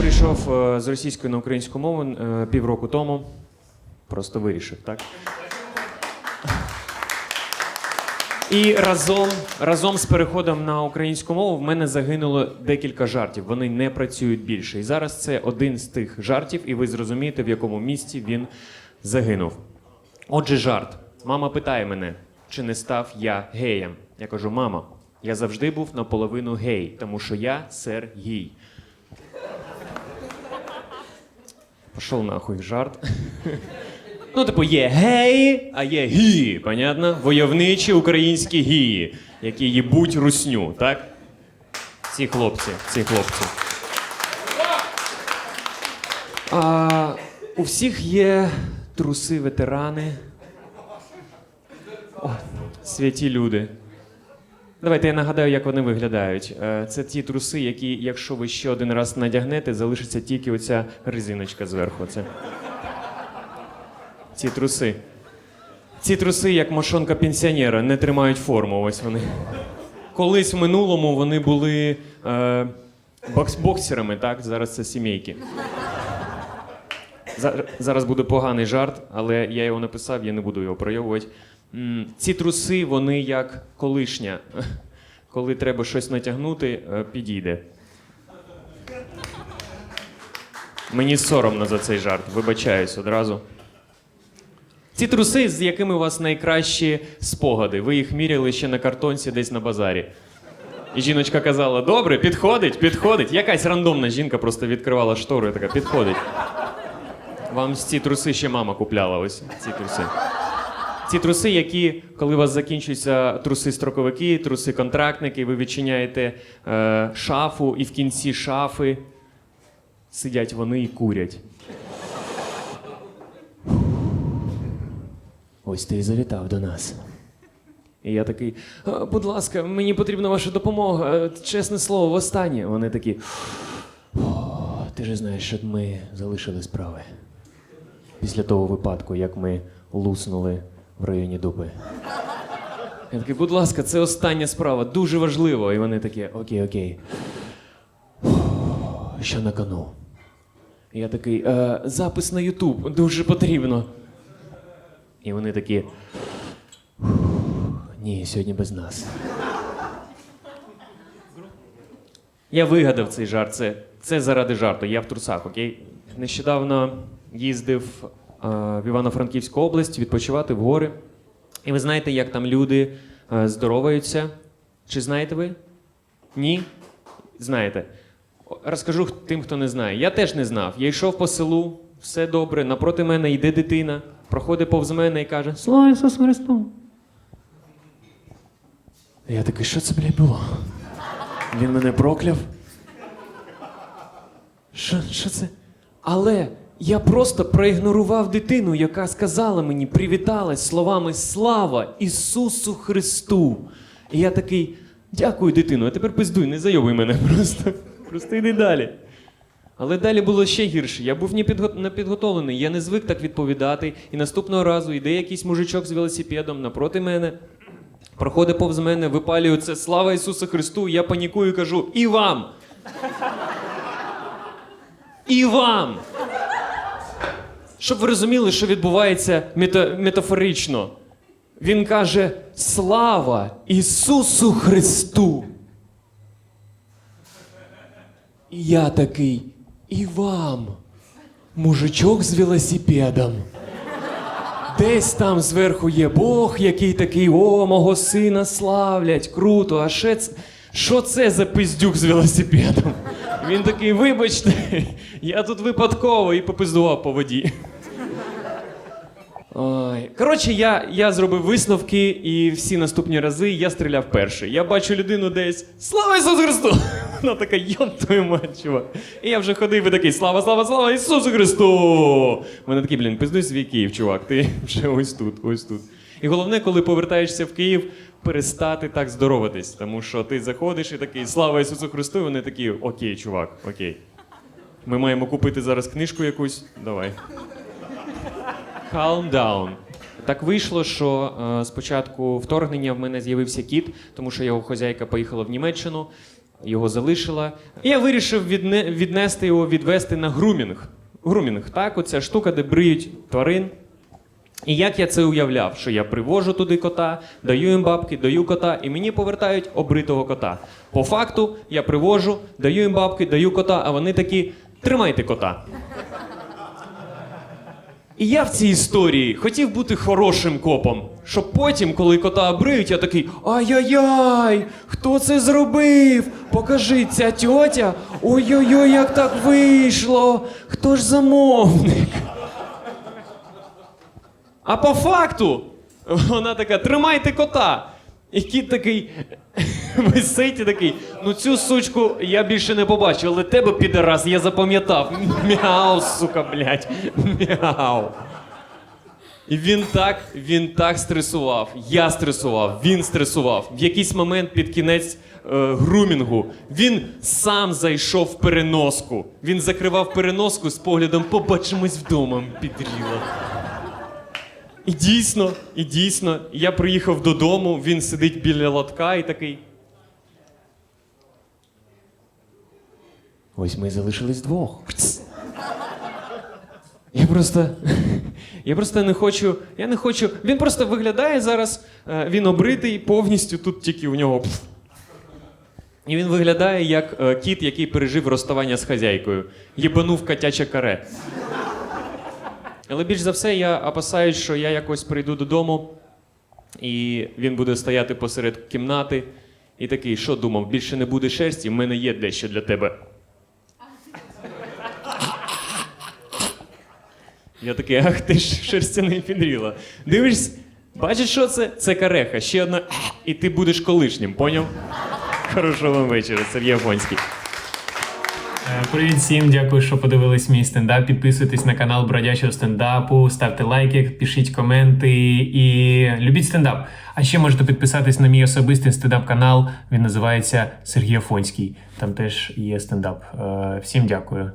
перейшов е, з російської на українську мову е, півроку тому. Просто вирішив, так? І разом, разом з переходом на українську мову в мене загинуло декілька жартів. Вони не працюють більше. І зараз це один з тих жартів, і ви зрозумієте, в якому місці він загинув. Отже, жарт. Мама питає мене, чи не став я геєм. Я кажу, мама, я завжди був наполовину гей, тому що я Сергій. Пішов нахуй жарт. Ну, типу, є геї, а є гії, понятно? Войовничі українські гії, які їбуть русню, так? Ці хлопці, ці хлопці. А, у всіх є труси ветерани. О, святі люди. Давайте я нагадаю, як вони виглядають. Е, Це ті труси, які, якщо ви ще один раз надягнете, залишиться тільки оця резиночка зверху. Це. Ці труси. Ці труси, як мошонка пенсіонера, не тримають форму. Ось вони. Колись в минулому вони були е, бокс- боксерами, так? Зараз це сімейки. Зараз буде поганий жарт, але я його написав, я не буду його пройовувати. Ці труси, вони як колишня. Коли треба щось натягнути, е, підійде. Мені соромно за цей жарт, вибачаюсь одразу. Ці труси, з якими у вас найкращі спогади. Ви їх міряли ще на картонці десь на базарі. І жіночка казала: добре, підходить, підходить. Якась рандомна жінка просто відкривала штору і така, підходить. Вам ці труси ще мама купляла, ось ці труси. Ці труси, які, коли у вас закінчуються труси строковики, труси контрактники, ви відчиняєте е, шафу, і в кінці шафи сидять вони і курять. Ось ти і завітав до нас. І я такий, будь ласка, мені потрібна ваша допомога. е, Чесне слово, востаннє. Вони такі. Ти ж знаєш, що ми залишили справи. Після того випадку, як ми луснули в районі дуби. Я такий, будь ласка, це остання справа, дуже важливо. І вони такі, окей, окей. Що на кону? Я такий, е, запис на Ютуб, дуже потрібно. І вони такі. Ні, сьогодні без нас. Я вигадав цей жарт. Це, це заради жарту. Я в трусах, окей? Нещодавно їздив в Івано-Франківську область відпочивати в гори. І ви знаєте, як там люди е, здороваються? Чи знаєте ви? Ні? Знаєте. Розкажу тим, хто не знає. Я теж не знав. Я йшов по селу, все добре, напроти мене йде дитина, проходить повз мене і каже: Слава Ісусу Христу! Я такий, що це, блядь, було? Він мене прокляв. Що, що це? Але я просто проігнорував дитину, яка сказала мені, привіталась словами Слава Ісусу Христу. І я такий, дякую, дитину, а тепер пиздуй, не зайовуй мене просто. Просто йди далі. Але далі було ще гірше. Я був не підготовлений, я не звик так відповідати. І наступного разу йде якийсь мужичок з велосипедом напроти мене. Проходить повз мене, випалює це Слава Ісусу Христу, я панікую і кажу: і вам! І вам! Щоб ви розуміли, що відбувається мета- метафорично. Він каже: Слава Ісусу Христу! І я такий, і вам, мужичок з велосипедом. Десь там зверху є Бог, який такий, о, мого сина славлять, круто. А ще. Що це за пиздюк з велосипедом? Він такий, вибачте, я тут випадково і попиздував по воді. Ой. Коротше, я, я зробив висновки, і всі наступні рази я стріляв перший. Я бачу людину десь. Слава Ісусу Христу! Вона така, йоп твою мать, чувак. І я вже ходив і такий, слава, слава, слава Ісусу Христу! Мене такий, блін, пиздуй свій Київ, чувак, ти вже ось тут, ось тут. І головне, коли повертаєшся в Київ, перестати так здороватись, тому що ти заходиш і такий, слава Ісусу Христу, і вони такі, окей, чувак, окей. Ми маємо купити зараз книжку якусь. Давай. Calm down. Так вийшло, що е, спочатку вторгнення в мене з'явився кіт, тому що його хазяйка поїхала в Німеччину. його залишила. І я вирішив відне, віднести його, відвести на грумінг. Грумінг, так, оця штука, де бриють тварин. І як я це уявляв, що я привожу туди кота, даю їм бабки, даю кота, і мені повертають обритого кота. По факту я привожу, даю їм бабки, даю кота, а вони такі: тримайте кота. І я в цій історії хотів бути хорошим копом, щоб потім, коли кота обриють, я такий: ай-яй-яй, хто це зробив? Покажи, ця тьотя. Ой-ой-ой, як так вийшло? Хто ж замовник? А по факту вона така: тримайте кота. І кіт такий висить і такий. Ну цю сучку я більше не побачив, але тебе, підарас, я запам'ятав. Мяу, сука, блядь. Мяу. І він так, він так стресував. Я стресував, він стресував. В якийсь момент під кінець е, грумінгу він сам зайшов в переноску. Він закривав переноску з поглядом побачимось вдома, підріла. І дійсно, і дійсно, я приїхав додому, він сидить біля лотка і такий. Ось ми залишились двох. Я просто. Я просто не хочу. Я не хочу. Він просто виглядає зараз. е, Він обритий повністю, тут тільки у нього. І він виглядає як е, кіт, який пережив розставання з хазяйкою. Єбанув котяче каре. Але більш за все, я опасаюсь, що я якось прийду додому, і він буде стояти посеред кімнати і такий, що думав, більше не буде шерсті, в мене є дещо для тебе. Я такий, ах ти ж шерстяний підріла. Дивишся, бачиш, що це? Це кареха, ще одна, і ти будеш колишнім, поняв? Хорошого вам вечора, Сергій Афонський. Е, Привіт всім, дякую, що подивились мій стендап. Підписуйтесь на канал Бродячого стендапу, ставте лайки, пишіть коменти і любіть стендап. А ще можете підписатись на мій особистий стендап-канал. Він називається Сергій Афонський. Там теж є стендап. Е, Всім дякую.